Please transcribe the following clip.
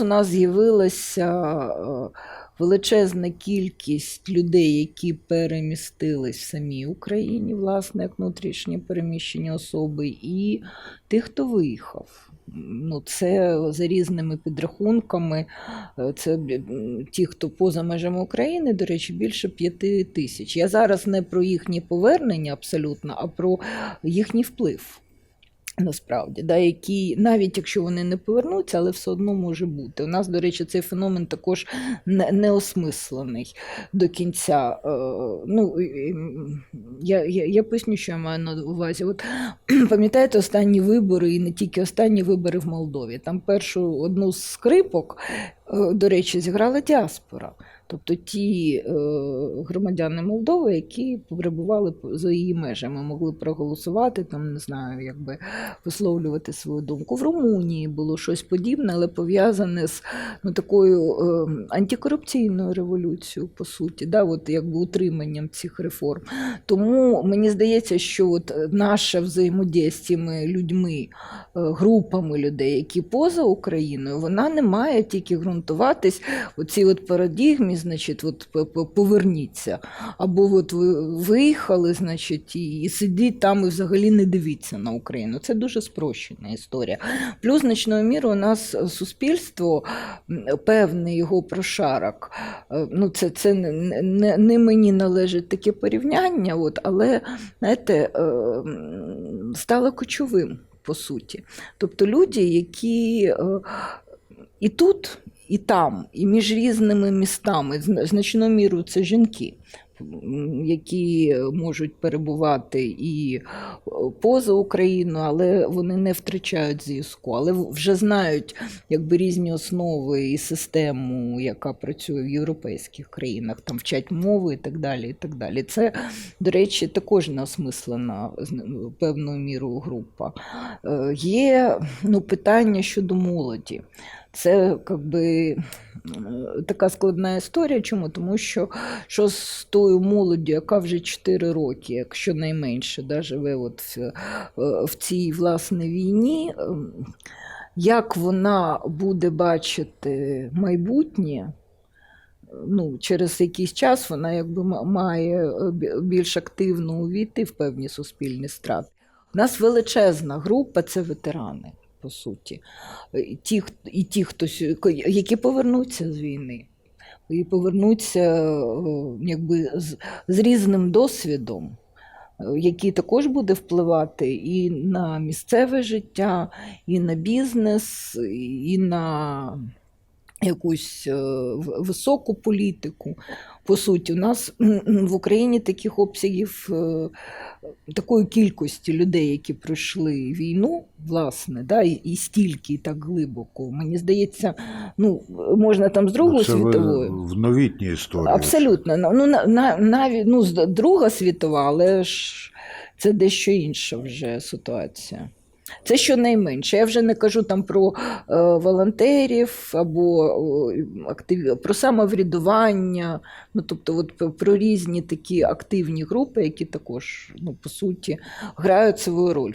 У нас з'явилася е, величезна кількість людей, які перемістились в самій Україні, власне, як внутрішнє переміщені особи, і тих, хто виїхав. Ну, це за різними підрахунками. е, Це ті, хто поза межами України, до речі, більше п'яти тисяч. Я зараз не про їхнє повернення абсолютно, а про їхній вплив. Насправді, да, які, навіть якщо вони не повернуться, але все одно може бути. У нас, до речі, цей феномен також не, осмислений до кінця. Е, ну, я, я, я поясню, що я маю на увазі. От, пам'ятаєте останні вибори, і не тільки останні вибори в Молдові. Там першу одну з скрипок, е, до речі, зіграла діаспора. Тобто ті е, громадяни Молдови, які перебували за її межами, могли проголосувати, там не знаю, якби висловлювати свою думку. В Румунії було щось подібне, але пов'язане з ну, такою е, антикорупційною революцією, по суті, да, от, якби утриманням цих реформ. Тому мені здається, що от наша взаємодія з цими людьми, е, групами людей, які поза Україною, вона не має тільки ґрунтуватись у цій от парадігмі, значить, от поверніться. Або от ви виїхали, значить, і, і сидіть там і взагалі не дивіться на Україну. Це дуже спрощена історія. Плюс значною мірою у нас суспільство, певний його прошарок. е, Ну, це, це не, не, не мені належить таке порівняння, от, але знаєте, е, стало кочовим. По суті, тобто люди, які е, і тут, і там, і між різними містами, зна- значною мірою це жінки, які можуть перебувати і е, поза Україною, але вони не втрачають зв'язку, але вже знають якби різні основи і систему, яка працює в європейських країнах, там вчать мови і так далі. І так далі. Це, до речі, також неосмислена певною мірою група. Е, Є ну, питання щодо молоді. Це как би, е, така складна історія. Чому? Тому що що з тою молоддю, яка вже 4 роки, якщо найменше, да, живе от в, е, в цій власне війні, ем, як вона буде бачити майбутнє? Ну, через якийсь час вона якби має е, більш активно увійти в певні суспільні страти. У нас величезна група це ветерани, по суті. Ті, хт- і ті, хто які повернуться з війни, і повернуться е, якби, з, з різним досвідом, е, який також буде впливати і на місцеве життя, і на бізнес, і на якусь е, високу політику. По суті, у нас в Україні таких обсягів, е, такої кількості людей, які пройшли війну, власне, да, і, стільки, і так глибоко. Мені здається, ну, можна там з Другої Це світової. в новітній історії. Абсолютно. Ну, на, на, навіть ну, з- Друга світова, але ж це дещо інша вже ситуація. Це щонайменше. Я вже не кажу там про е, волонтерів або е, актив... про самоврядування, ну, тобто от про різні такі активні групи, які також, ну, по суті, грають свою роль